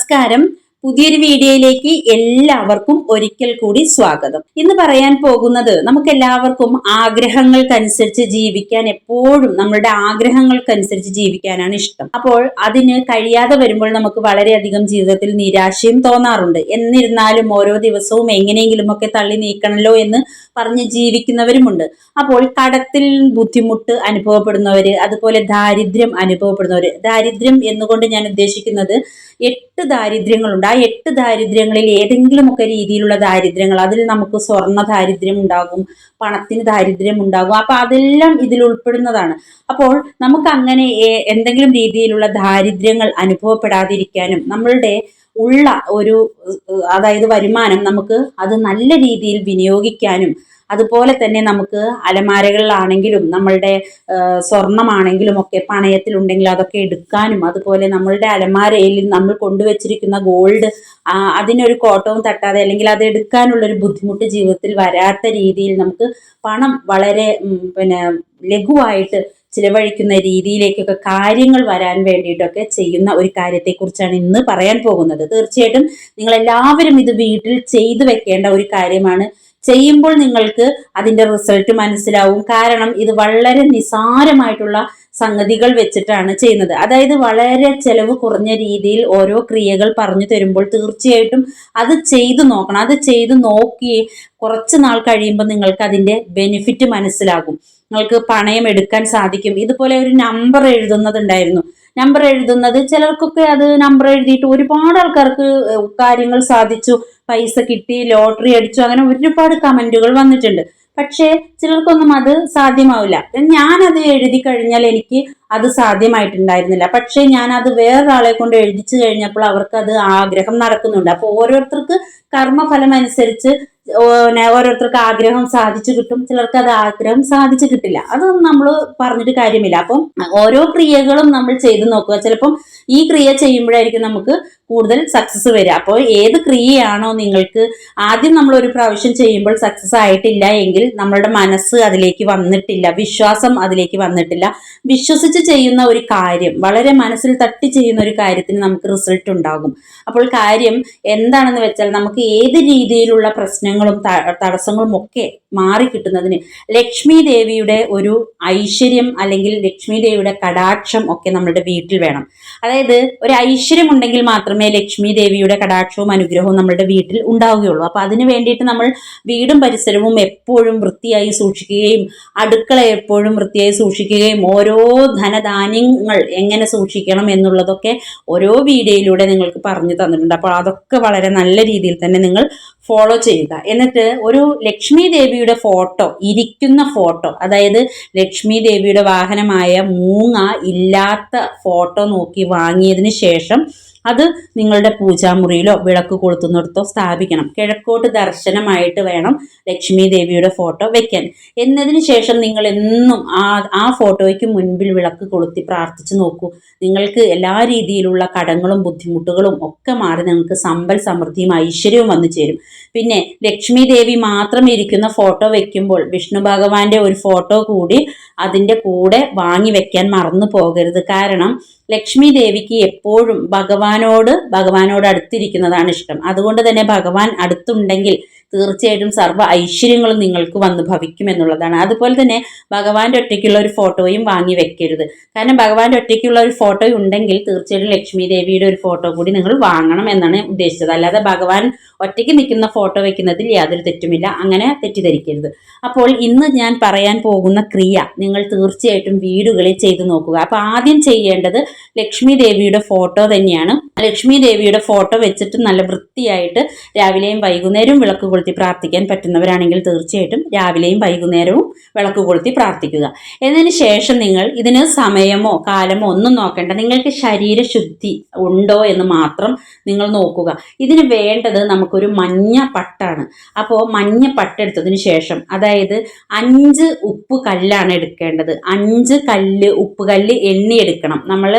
നമസ്കാരം. പുതിയൊരു വീഡിയോയിലേക്ക് എല്ലാവർക്കും ഒരിക്കൽ കൂടി സ്വാഗതം. ഇന്ന് പറയാൻ പോകുന്നത് നമുക്ക് എല്ലാവർക്കും ആഗ്രഹങ്ങൾക്കനുസരിച്ച് ജീവിക്കാൻ എപ്പോഴും നമ്മളുടെ ആഗ്രഹങ്ങൾക്കനുസരിച്ച് ജീവിക്കാനാണ് ഇഷ്ടം. അപ്പോൾ അതിന് കഴിയാതെ വരുമ്പോൾ നമുക്ക് വളരെയധികം ജീവിതത്തിൽ നിരാശയും തോന്നാറുണ്ട്. എന്നിരുന്നാലും ഓരോ ദിവസവും എങ്ങനെയെങ്കിലും ഒക്കെ തള്ളി നീക്കണല്ലോ എന്ന് പറഞ്ഞ് ജീവിക്കുന്നവരുമുണ്ട്. അപ്പോൾ കടത്തിൽ ബുദ്ധിമുട്ട് അനുഭവപ്പെടുന്നവര് അതുപോലെ ദാരിദ്ര്യം അനുഭവപ്പെടുന്നവര് ദാരിദ്ര്യം എന്നുകൊണ്ട് ഞാൻ ഉദ്ദേശിക്കുന്നത് എട്ട് ദാരിദ്ര്യങ്ങളുണ്ട്. ആ എട്ട് ദാരിദ്ര്യങ്ങളിൽ ഏതെങ്കിലുമൊക്കെ രീതിയിലുള്ള ദാരിദ്ര്യങ്ങൾ അതിൽ നമുക്ക് സ്വർണ ദാരിദ്ര്യം ഉണ്ടാകും പണത്തിന് ദാരിദ്ര്യം ഉണ്ടാകും. അപ്പൊ അതെല്ലാം ഇതിൽ ഉൾപ്പെടുന്നതാണ്. അപ്പോൾ നമുക്ക് അങ്ങനെ എന്തെങ്കിലും രീതിയിലുള്ള ദാരിദ്ര്യങ്ങൾ അനുഭവപ്പെടാതിരിക്കാനും നമ്മളുടെ ഉള്ള ഒരു അതായത് വരുമാനം നമുക്ക് അത് നല്ല രീതിയിൽ വിനിയോഗിക്കാനും അതുപോലെ തന്നെ നമുക്ക് അലമാരകളിലാണെങ്കിലും നമ്മളുടെ സ്വർണമാണെങ്കിലും ഒക്കെ പണയത്തിലുണ്ടെങ്കിൽ അതൊക്കെ എടുക്കാനും അതുപോലെ നമ്മളുടെ അലമാരയിൽ നമ്മൾ കൊണ്ടുവച്ചിരിക്കുന്ന ഗോൾഡ് അതിനൊരു കോട്ടവും തട്ടാതെ അല്ലെങ്കിൽ അത് എടുക്കാനുള്ളൊരു ബുദ്ധിമുട്ട് ജീവിതത്തിൽ വരാത്ത രീതിയിൽ നമുക്ക് പണം വളരെ പിന്നെ ലഘുവായിട്ട് ചിലവഴിക്കുന്ന രീതിയിലേക്കൊക്കെ കാര്യങ്ങൾ വരാൻ വേണ്ടിയിട്ടൊക്കെ ചെയ്യുന്ന ഒരു കാര്യത്തെക്കുറിച്ചാണ് ഇന്ന് പറയാൻ പോകുന്നത്. തീർച്ചയായിട്ടും നിങ്ങൾ എല്ലാവരും ഇത് വീട്ടിൽ ചെയ്തു വെക്കേണ്ട ഒരു കാര്യമാണ്. ചെയ്യുമ്പോൾ നിങ്ങൾക്ക് അതിന്റെ റിസൾട്ട് മനസ്സിലാവും. കാരണം ഇത് വളരെ നിസാരമായിട്ടുള്ള സംഗതികൾ വെച്ചിട്ടാണ് ചെയ്യുന്നത്. അതായത് വളരെ ചെലവ് കുറഞ്ഞ രീതിയിൽ ഓരോ ക്രിയകൾ പറഞ്ഞു തരുമ്പോൾ തീർച്ചയായിട്ടും അത് ചെയ്തു നോക്കണം. അത് ചെയ്തു നോക്കി കുറച്ച് നാൾ കഴിയുമ്പോൾ നിങ്ങൾക്ക് അതിന്റെ ബെനിഫിറ്റ് മനസ്സിലാകും. നിങ്ങൾക്ക് പണയം എടുക്കാൻ സാധിക്കും. ഇതുപോലെ ഒരു നമ്പർ എഴുതുന്നതുണ്ടായിരുന്നു. നമ്പർ എഴുതുന്നത് ചിലർക്കൊക്കെ അത് നമ്പർ എഴുതിയിട്ട് ഒരുപാട് ആൾക്കാർക്ക് കാര്യങ്ങൾ സാധിച്ചു. പൈസ കിട്ടി ലോട്ടറി അടിച്ചു അങ്ങനെ ഒരുപാട് കമന്റുകൾ വന്നിട്ടുണ്ട്. പക്ഷേ ചിലർക്കൊന്നും അത് സാധ്യമാവില്ല. ഞാനത് എഴുതി കഴിഞ്ഞാൽ എനിക്ക് അത് സാധ്യമായിട്ടുണ്ടായിരുന്നില്ല. പക്ഷേ ഞാൻ അത് വേറൊരാളെ കൊണ്ട് എഴുതിച്ചു കഴിഞ്ഞപ്പോൾ അവർക്ക് അത് ആഗ്രഹം നടക്കുന്നുണ്ട്. അപ്പോൾ ഓരോരുത്തർക്ക് കർമ്മഫലം അനുസരിച്ച് ഓരോരുത്തർക്ക് ആഗ്രഹം സാധിച്ചു കിട്ടും. ചിലർക്ക് അത് ആഗ്രഹം സാധിച്ചു കിട്ടില്ല. അതൊന്നും നമ്മൾ പറഞ്ഞിട്ട് കാര്യമില്ല. അപ്പം ഓരോ ക്രിയകളും നമ്മൾ ചെയ്തു നോക്കുക. ചിലപ്പം ഈ ക്രിയ ചെയ്യുമ്പോഴായിരിക്കും നമുക്ക് കൂടുതൽ സക്സസ് വരിക. അപ്പോൾ ഏത് ക്രിയയാണോ നിങ്ങൾക്ക് ആദ്യം നമ്മൾ ഒരു പ്രാവശ്യം ചെയ്യുമ്പോൾ സക്സസ് ആയിട്ടില്ല എങ്കിൽ നമ്മളുടെ മനസ്സ് അതിലേക്ക് വന്നിട്ടില്ല. വിശ്വാസം അതിലേക്ക് വന്നിട്ടില്ല. വിശ്വസിച്ച് ചെയ്യുന്ന ഒരു കാര്യം വളരെ മനസ്സിൽ തട്ടി ചെയ്യുന്ന ഒരു കാര്യത്തിന് നമുക്ക് റിസൾട്ട് ഉണ്ടാകും. അപ്പോൾ കാര്യം എന്താണെന്ന് വെച്ചാൽ നമുക്ക് ഏത് രീതിയിലുള്ള പ്രശ്നങ്ങളും തടസ്സങ്ങളും ഒക്കെ മാറി കിട്ടുന്നതിന് ലക്ഷ്മി ദേവിയുടെ ഒരു ഐശ്വര്യം അല്ലെങ്കിൽ ലക്ഷ്മി ദേവിയുടെ കടാക്ഷം ഒക്കെ നമ്മുടെ വീട്ടിൽ വേണം. അതായത് ഒരു ഐശ്വര്യം ഉണ്ടെങ്കിൽ മാത്രമേ ലക്ഷ്മി ദേവിയുടെ കടാക്ഷവും അനുഗ്രഹവും നമ്മുടെ വീട്ടിൽ ഉണ്ടാവുകയുള്ളൂ. അപ്പൊ അതിന് വേണ്ടിയിട്ട് നമ്മൾ വീടും പരിസരവും എപ്പോഴും വൃത്തിയായി സൂക്ഷിക്കുകയും അടുക്കള എപ്പോഴും വൃത്തിയായി സൂക്ഷിക്കുകയും ഓരോ ധനധാന്യങ്ങൾ എങ്ങനെ സൂക്ഷിക്കണം എന്നുള്ളതൊക്കെ ഓരോ വീഡിയോയിലൂടെ നിങ്ങൾക്ക് പറഞ്ഞു തന്നിട്ടുണ്ട്. അപ്പോൾ അതൊക്കെ വളരെ നല്ല രീതിയിൽ തന്നെ നിങ്ങൾ ഫോളോ ചെയ്യുക. എന്നിട്ട് ഒരു ലക്ഷ്മി ദേവിയുടെ ഫോട്ടോ ഇരിക്കുന്ന ഫോട്ടോ അതായത് ലക്ഷ്മി ദേവിയുടെ വാഹനമായ മൂങ്ങ ഇല്ലാത്ത ഫോട്ടോ നോക്കി വാങ്ങിയതിന് ശേഷം അത് നിങ്ങളുടെ പൂജാമുറിയിലോ വിളക്ക് കൊളുത്തുന്നിടത്തോ സ്ഥാപിക്കണം. കിഴക്കോട്ട് ദർശനമായിട്ട് വേണം ലക്ഷ്മി ദേവിയുടെ ഫോട്ടോ വെക്കാൻ. എന്നതിന് ശേഷം നിങ്ങൾ എന്നും ആ ആ ഫോട്ടോയ്ക്ക് മുൻപിൽ വിളക്ക് കൊളുത്തി പ്രാർത്ഥിച്ചു നോക്കൂ. നിങ്ങൾക്ക് എല്ലാ രീതിയിലുള്ള കടങ്ങളും ബുദ്ധിമുട്ടുകളും ഒക്കെ മാറി നിങ്ങൾക്ക് സമ്പൽ സമൃദ്ധിയും ഐശ്വര്യവും വന്നു ചേരും. പിന്നെ ലക്ഷ്മി ദേവി മാത്രം ഇരിക്കുന്ന ഫോട്ടോ വെക്കുമ്പോൾ വിഷ്ണു ഭഗവാന്റെ ഒരു ഫോട്ടോ കൂടി അതിന്റെ കൂടെ വാങ്ങി വെക്കാൻ മറന്നു പോകരുത്. കാരണം ലക്ഷ്മി ദേവിക്ക് എപ്പോഴും ഭഗവാനോട് ഭഗവാനോട് അടുത്തിരിക്കുന്നതാണ് ഇഷ്ടം. അതുകൊണ്ട് തന്നെ ഭഗവാൻ അടുത്തുണ്ടെങ്കിൽ തീർച്ചയായിട്ടും സർവ ഐശ്വര്യങ്ങളും നിങ്ങൾക്ക് വന്നു ഭവിക്കും എന്നുള്ളതാണ്. അതുപോലെ തന്നെ ഭഗവാന്റെ ഒറ്റയ്ക്കുള്ള ഒരു ഫോട്ടോയും വാങ്ങി വെക്കരുത്. കാരണം ഭഗവാന്റെ ഒറ്റയ്ക്കുള്ള ഒരു ഫോട്ടോ ഉണ്ടെങ്കിൽ തീർച്ചയായിട്ടും ലക്ഷ്മി ദേവിയുടെ ഒരു ഫോട്ടോ കൂടി നിങ്ങൾ വാങ്ങണം എന്നാണ് ഉദ്ദേശിച്ചത്. അല്ലാതെ ഭഗവാൻ ഒറ്റയ്ക്ക് നിൽക്കുന്ന ഫോട്ടോ വെക്കുന്നതിൽ യാതൊരു തെറ്റുമില്ല. അങ്ങനെ തെറ്റിദ്ധരിക്കരുത്. അപ്പോൾ ഇന്ന് ഞാൻ പറയാൻ പോകുന്ന ക്രിയ നിങ്ങൾ തീർച്ചയായിട്ടും വീടുകളിൽ ചെയ്തു നോക്കുക. അപ്പോൾ ആദ്യം ചെയ്യേണ്ടത് ലക്ഷ്മി ദേവിയുടെ ഫോട്ടോ തന്നെയാണ്. ലക്ഷ്മി ദേവിയുടെ ഫോട്ടോ വെച്ചിട്ട് നല്ല വൃത്തിയായിട്ട് രാവിലെയും വൈകുന്നേരവും വിളക്ക് കൊളുത്തി പ്രാർത്ഥിക്കാൻ പറ്റുന്നവരാണെങ്കിൽ തീർച്ചയായിട്ടും രാവിലെയും വൈകുന്നേരവും വിളക്ക് കൊളുത്തി പ്രാർത്ഥിക്കുക. എന്നതിന് ശേഷം നിങ്ങൾ ഇതിന് സമയമോ കാലമോ ഒന്നും നോക്കേണ്ട. നിങ്ങൾക്ക് ശരീരശുദ്ധി ഉണ്ടോ എന്ന് മാത്രം നിങ്ങൾ നോക്കുക. ഇതിന് വേണ്ടത് നമുക്കൊരു മഞ്ഞ പട്ടാണ്. അപ്പോൾ മഞ്ഞ പട്ടെടുത്തതിന് ശേഷം അതായത് അഞ്ച് ഉപ്പ് കല്ലാണ് എടുക്കേണ്ടത്. അഞ്ച് കല്ല് ഉപ്പ് കല്ല് എണ്ണി എടുക്കണം. നമ്മൾ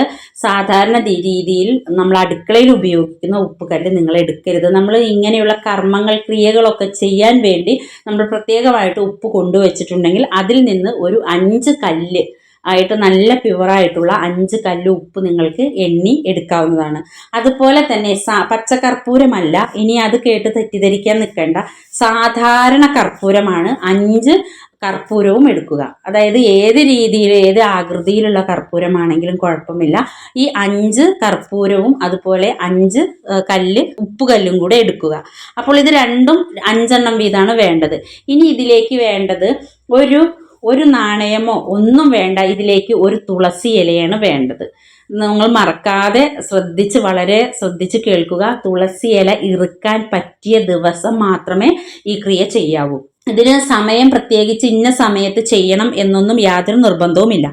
സാധാരണ രീതിയിൽ നമ്മൾ അടുക്കളയിൽ ഉപയോഗിക്കുന്ന ഉപ്പുകല്ല് നിങ്ങൾ എടുക്കരുത്. നമ്മൾ ഇങ്ങനെയുള്ള കർമ്മങ്ങൾ ക്രിയകളൊക്കെ ചെയ്യാൻ വേണ്ടി നമ്മൾ പ്രത്യേകമായിട്ട് ഉപ്പ് കൊണ്ടുവച്ചിട്ടുണ്ടെങ്കിൽ അതിൽ നിന്ന് ഒരു അഞ്ച് കല്ല് ആയിട്ട് നല്ല പ്യുവറായിട്ടുള്ള അഞ്ച് കല്ല് ഉപ്പ് നിങ്ങൾക്ക് എണ്ണി എടുക്കാവുന്നതാണ്. അതുപോലെ തന്നെ സാ പച്ചക്കർപ്പൂരമല്ല ഇനി അത് കേട്ട് തെറ്റിദ്ധരിക്കാൻ നിൽക്കേണ്ട. സാധാരണ കർപ്പൂരമാണ് അഞ്ച് കർപ്പൂരവും എടുക്കുക. അതായത് ഏത് രീതിയിൽ ഏത് ആകൃതിയിലുള്ള കർപ്പൂരമാണെങ്കിലും കുഴപ്പമില്ല. ഈ അഞ്ച് കർപ്പൂരവും അതുപോലെ അഞ്ച് കല്ല് ഉപ്പുകല്ലും കൂടെ എടുക്കുക. അപ്പോൾ ഇത് രണ്ടും അഞ്ചെണ്ണം വീതമാണ് വേണ്ടത്. ഇനി ഇതിലേക്ക് വേണ്ടത് ഒരു ഒരു നാണയമോ ഒന്നും വേണ്ട. ഇതിലേക്ക് ഒരു തുളസി ഇലയാണ് വേണ്ടത്. നിങ്ങൾ മറക്കാതെ ശ്രദ്ധിച്ച് വളരെ ശ്രദ്ധിച്ച് കേൾക്കുക. തുളസി ഇല ഇറുക്കാൻ പറ്റിയ ദിവസം മാത്രമേ ഈ ക്രിയ ചെയ്യാവൂ. ഇതിന് സമയം പ്രത്യേകിച്ച് ഇന്ന സമയത്ത് ചെയ്യണം എന്നൊന്നും യാതൊരു നിർബന്ധവുമില്ല.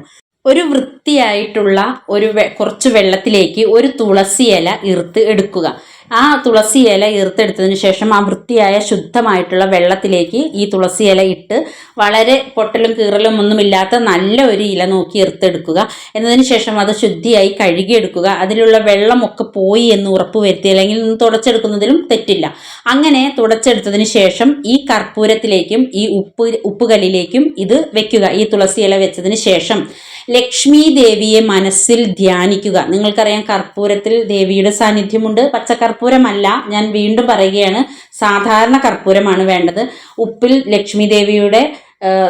ഒരു വൃത്തിയായിട്ടുള്ള ഒരു കുറച്ച് വെള്ളത്തിലേക്ക് ഒരു തുളസി ഇല ഇറുത്ത് എടുക്കുക. ആ തുളസി ഇല ഈർത്തെടുത്തതിന് ശേഷം ആ വൃത്തിയായ ശുദ്ധമായിട്ടുള്ള വെള്ളത്തിലേക്ക് ഈ തുളസി ഇല ഇട്ട് വളരെ പൊട്ടലും കീറലും ഒന്നുമില്ലാത്ത നല്ല ഒരു ഇല നോക്കി ഈർത്തെടുക്കുക. എന്നതിന് ശേഷം അത് ശുദ്ധിയായി കഴുകിയെടുക്കുക. അതിലുള്ള വെള്ളമൊക്കെ പോയി എന്ന് ഉറപ്പ് വരുത്തി അല്ലെങ്കിൽ തുടച്ചെടുക്കുന്നതിലും തെറ്റില്ല. അങ്ങനെ തുടച്ചെടുത്തതിന് ശേഷം ഈ കർപ്പൂരത്തിലേക്കും ഈ ഉപ്പ് ഉപ്പുകല്ലിലേക്കും ഇത് വെക്കുക. ഈ തുളസി ഇല വെച്ചതിന് ശേഷം ലക്ഷ്മി ദേവിയെ മനസ്സിൽ ധ്യാനിക്കുക. നിങ്ങൾക്കറിയാം കർപ്പൂരത്തിൽ ദേവിയുടെ സാന്നിധ്യമുണ്ട്. പച്ചക്കർപ്പൂരമല്ല ഞാൻ വീണ്ടും പറയുകയാണ് സാധാരണ കർപ്പൂരമാണ് വേണ്ടത്. ഉപ്പിൽ ലക്ഷ്മി ദേവിയുടെ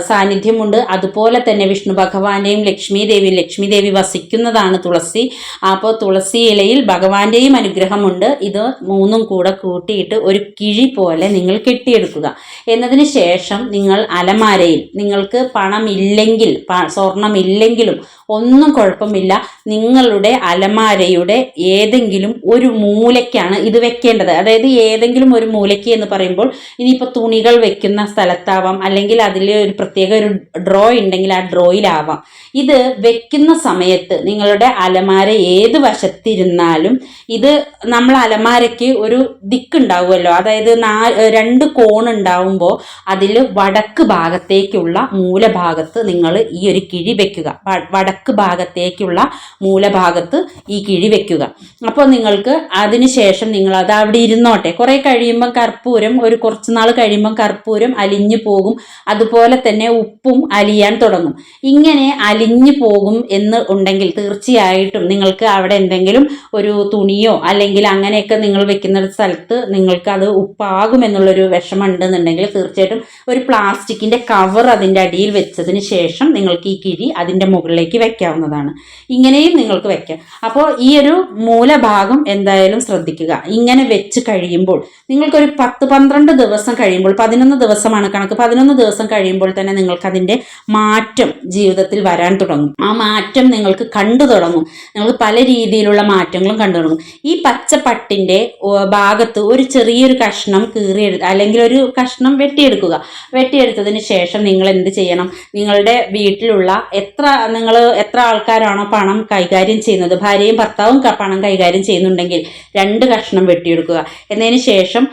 സാന്നിധ്യമുണ്ട്. അതുപോലെ തന്നെ വിഷ്ണു ഭഗവാന്റെയും ലക്ഷ്മി ദേവി ലക്ഷ്മി ദേവി വസിക്കുന്നതാണ് തുളസി. അപ്പോൾ തുളസി ഇലയിൽ ഭഗവാന്റെയും അനുഗ്രഹമുണ്ട്. ഇത് മൂന്നും കൂടെ കൂട്ടിയിട്ട് ഒരു കിഴി പോലെ നിങ്ങൾ കെട്ടിയെടുക്കുക. എന്നതിന് ശേഷം നിങ്ങൾ അലമാരയിൽ നിങ്ങൾക്ക് പണമില്ലെങ്കിൽ സ്വർണമില്ലെങ്കിലും ഒന്നും കുഴപ്പമില്ല. നിങ്ങളുടെ അലമാരയുടെ ഏതെങ്കിലും ഒരു മൂലയ്ക്കാണ് ഇത് വെക്കേണ്ടത്. അതായത് ഏതെങ്കിലും ഒരു മൂലയ്ക്ക് എന്ന് പറയുമ്പോൾ ഇനിയിപ്പോൾ തുണികൾ വെക്കുന്ന സ്ഥലത്താവാം അല്ലെങ്കിൽ അതിൽ ഒരു പ്രത്യേക ഒരു ഡ്രോ ഉണ്ടെങ്കിൽ ആ ഡ്രോയിലാവാം ഇത് വെക്കുന്ന സമയത്ത് നിങ്ങളുടെ അലമാര ഏത് വശത്തിരുന്നാലും ഇത് നമ്മൾ അലമാരയ്ക്ക് ഒരു ദിക്കുണ്ടാവുമല്ലോ അതായത് നാ രണ്ട് കോൺ ഉണ്ടാവുമ്പോൾ അതിൽ വടക്ക് ഭാഗത്തേക്കുള്ള മൂലഭാഗത്ത് നിങ്ങൾ ഈ ഒരു കിഴി വെക്കുക. വടക്ക് ഭാഗത്തേക്കുള്ള മൂലഭാഗത്ത് ഈ കിഴി വെക്കുക. അപ്പോൾ നിങ്ങൾക്ക് അതിനുശേഷം നിങ്ങൾ അത് അവിടെ ഇരുന്നോട്ടെ. കുറേ കഴിയുമ്പം കർപ്പൂരം ഒരു കുറച്ച് നാൾ കഴിയുമ്പം കർപ്പൂരം അലിഞ്ഞു പോകും. അതുപോലെ തന്നെ ഉപ്പും അലിയാൻ തുടങ്ങും. ഇങ്ങനെ അലിഞ്ഞു പോകും എന്ന് ഉണ്ടെങ്കിൽ തീർച്ചയായിട്ടും നിങ്ങൾക്ക് അവിടെ എന്തെങ്കിലും ഒരു തുണിയോ അല്ലെങ്കിൽ അങ്ങനെയൊക്കെ നിങ്ങൾ വെക്കുന്ന ഒരു സ്ഥലത്ത് നിങ്ങൾക്ക് അത് ഉപ്പാകും എന്നുള്ളൊരു വിഷമം ഉണ്ടെന്നുണ്ടെങ്കിൽ തീർച്ചയായിട്ടും ഒരു പ്ലാസ്റ്റിക്കിന്റെ കവർ അതിന്റെ അടിയിൽ വെച്ചതിന് ശേഷം നിങ്ങൾക്ക് ഈ കിഴി അതിന്റെ മുകളിലേക്ക് വെക്കാവുന്നതാണ്. ഇങ്ങനെയും നിങ്ങൾക്ക് വെക്കാം. അപ്പോൾ ഈ ഒരു മൂലഭാഗം എന്തായാലും ശ്രദ്ധിക്കുക. ഇങ്ങനെ വെച്ച് കഴിയുമ്പോൾ നിങ്ങൾക്കൊരു പത്ത് പന്ത്രണ്ട് ദിവസം കഴിയുമ്പോൾ പതിനൊന്ന് ദിവസമാണ് കണക്ക് പതിനൊന്ന് ദിവസം കഴിയുമ്പോൾ തന്നെ നിങ്ങൾക്ക് അതിന്റെ മാറ്റം ജീവിതത്തിൽ വരാൻ തുടങ്ങും. ആ മാറ്റം നിങ്ങൾക്ക് കണ്ടു തുടങ്ങും. നിങ്ങൾക്ക് പല രീതിയിലുള്ള മാറ്റങ്ങളും കണ്ടു തുടങ്ങും. ഈ പച്ചപ്പട്ടിന്റെ ഭാഗത്ത് ഒരു ചെറിയൊരു കഷ്ണം കീറിയെടുത്ത് അല്ലെങ്കിൽ ഒരു കഷ്ണം വെട്ടിയെടുക്കുക. വെട്ടിയെടുത്തതിന് ശേഷം നിങ്ങൾ എന്ത് ചെയ്യണം? നിങ്ങളുടെ വീട്ടിലുള്ള എത്ര നിങ്ങൾ എത്ര ആൾക്കാരാണോ പണം കൈകാര്യം ചെയ്യുന്നത്? ഭാര്യയും ഭർത്താവും പണം കൈകാര്യം ചെയ്യുന്നുണ്ടെങ്കിൽ രണ്ട് കഷ്ണം വെട്ടിയെടുക്കുക. എന്നതിന് ശേഷം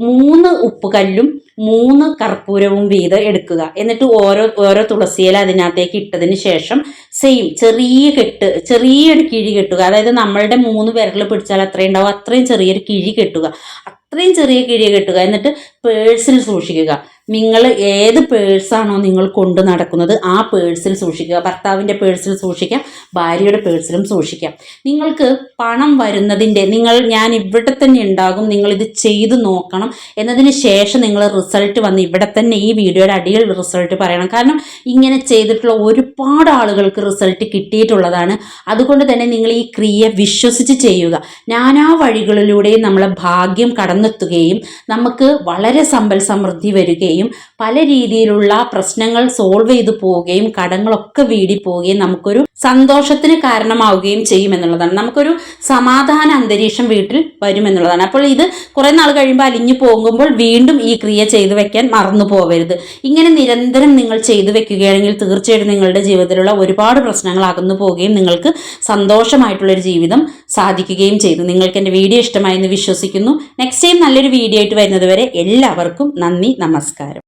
മൂന്ന് ഉപ്പുകല്ലും മൂന്ന് കർപ്പൂരവും വീതം എടുക്കുക. എന്നിട്ട് ഓരോ ഓരോ തുളസിയില അതിനകത്തേക്ക് ഇട്ടതിന് ശേഷം സെയിം ചെറിയ കെട്ട് ചെറിയൊരു കിഴി കെട്ടുക. അതായത് നമ്മളുടെ മൂന്ന് വിരൽ പിടിച്ചാൽ അത്രയും ഉണ്ടാവും. അത്രയും ചെറിയൊരു കിഴി കെട്ടുക. അത്രയും ചെറിയ കിഴി കെട്ടുക. എന്നിട്ട് പേഴ്സിൽ സൂക്ഷിക്കുക. നിങ്ങൾ ഏത് പേഴ്സാണോ നിങ്ങൾ കൊണ്ട് നടക്കുന്നത് ആ പേഴ്സിൽ സൂക്ഷിക്കുക. ഭർത്താവിന്റെ പേഴ്സിൽ സൂക്ഷിക്കാം ഭാര്യയുടെ പേഴ്സിലും സൂക്ഷിക്കാം. നിങ്ങൾക്ക് പണം വരുന്നതിന്റെ നിങ്ങൾ ഞാൻ ഇവിടെ തന്നെ ഉണ്ടാകും നിങ്ങൾ ഇത് ചെയ്തു നോക്കണം എന്നതിന് ശേഷം നിങ്ങൾ റിസൾട്ട് വന്ന് ഇവിടെ തന്നെ ഈ വീഡിയോയുടെ അടിയിൽ റിസൾട്ട് പറയണം. കാരണം ഇങ്ങനെ ചെയ്തിട്ടുള്ള ഒരുപാട് ആളുകൾക്ക് റിസൾട്ട് കിട്ടിയിട്ടുള്ളതാണ്. അതുകൊണ്ട് തന്നെ നിങ്ങൾ ഈ ക്രിയ വിശ്വസിച്ച് ചെയ്യുക. നാനാ വഴികളിലൂടെയും നമ്മളെ ഭാഗ്യം കടന്നെത്തുകയും നമുക്ക് വളരെ സമ്പൽ സമൃദ്ധി വരികയും പല രീതിയിലുള്ള പ്രശ്നങ്ങൾ സോൾവ് ചെയ്തു പോവുകയും കടങ്ങളൊക്കെ വീടി പോവുകയും നമുക്കൊരു സന്തോഷത്തിന് കാരണമാവുകയും ചെയ്യും എന്നുള്ളതാണ് നമുക്കൊരു സമാധാന അന്തരീക്ഷം വീട്ടിൽ വരും എന്നുള്ളതാണ് അപ്പോൾ ഇത് കുറേ നാൾ കഴിയുമ്പോൾ അലിഞ്ഞു പോകുമ്പോൾ വീണ്ടും ഈ ക്രിയ ചെയ്തു വെക്കാൻ മറന്നു പോവരുത്. ഇങ്ങനെ നിരന്തരം നിങ്ങൾ ചെയ്തു വെക്കുകയാണെങ്കിൽ തീർച്ചയായിട്ടും നിങ്ങളുടെ ജീവിതത്തിലുള്ള ഒരുപാട് പ്രശ്നങ്ങൾ അകന്നു പോവുകയും നിങ്ങൾക്ക് സന്തോഷമായിട്ടുള്ളൊരു ജീവിതം സാധിക്കുകയും ചെയ്തു. നിങ്ങൾക്ക് എന്റെ വീഡിയോ ഇഷ്ടമായി എന്ന് വിശ്വസിക്കുന്നു. നെക്സ്റ്റ് ടൈം നല്ലൊരു വീഡിയോ ആയിട്ട് വരുന്നത് വരെ എല്ലാവർക്കും നന്ദി നമസ്കാരം.